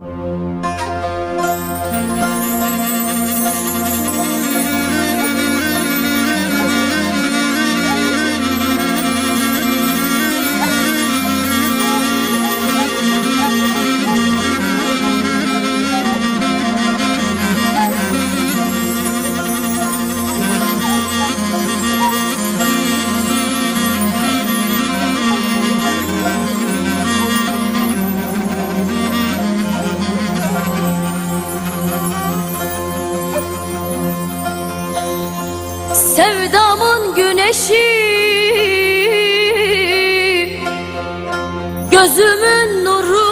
Música Sevdamın güneşi. Gözümün nuru.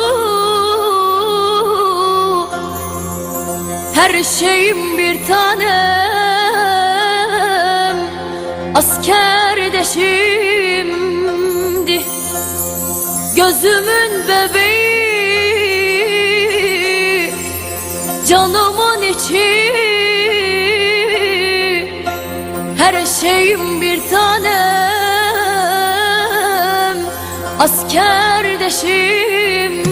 Her şeyim bir tanem. Askerdeşimdi Gözümün bebeği. Canımın içi. Her şeyim bir tanem Asker deşim.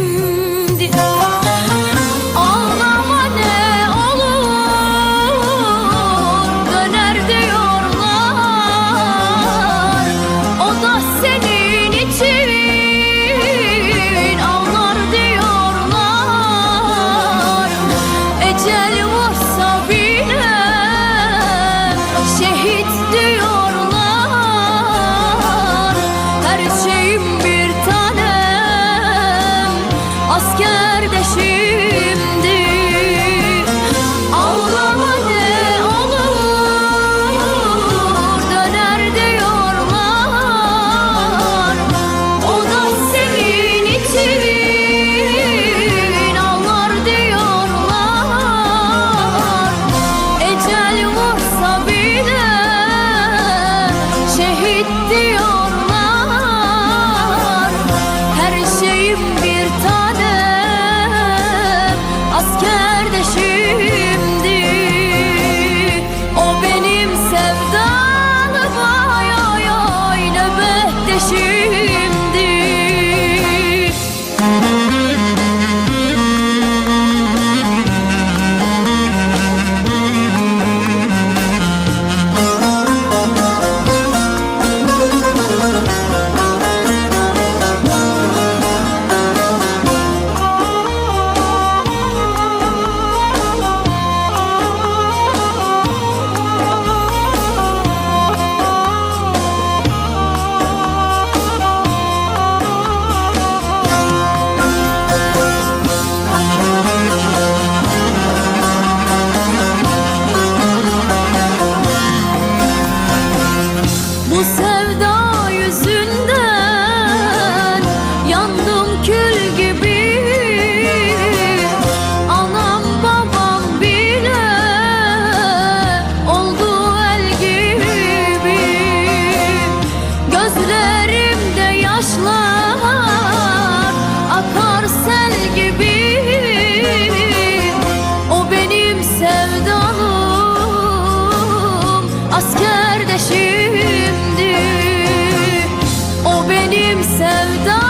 sevda yüzünden yandım kül gibi. Anam babam bile oldu el gibi. Gözlerimde yaşlar akar sel gibi. O benim sevdam asker kardeşim sevda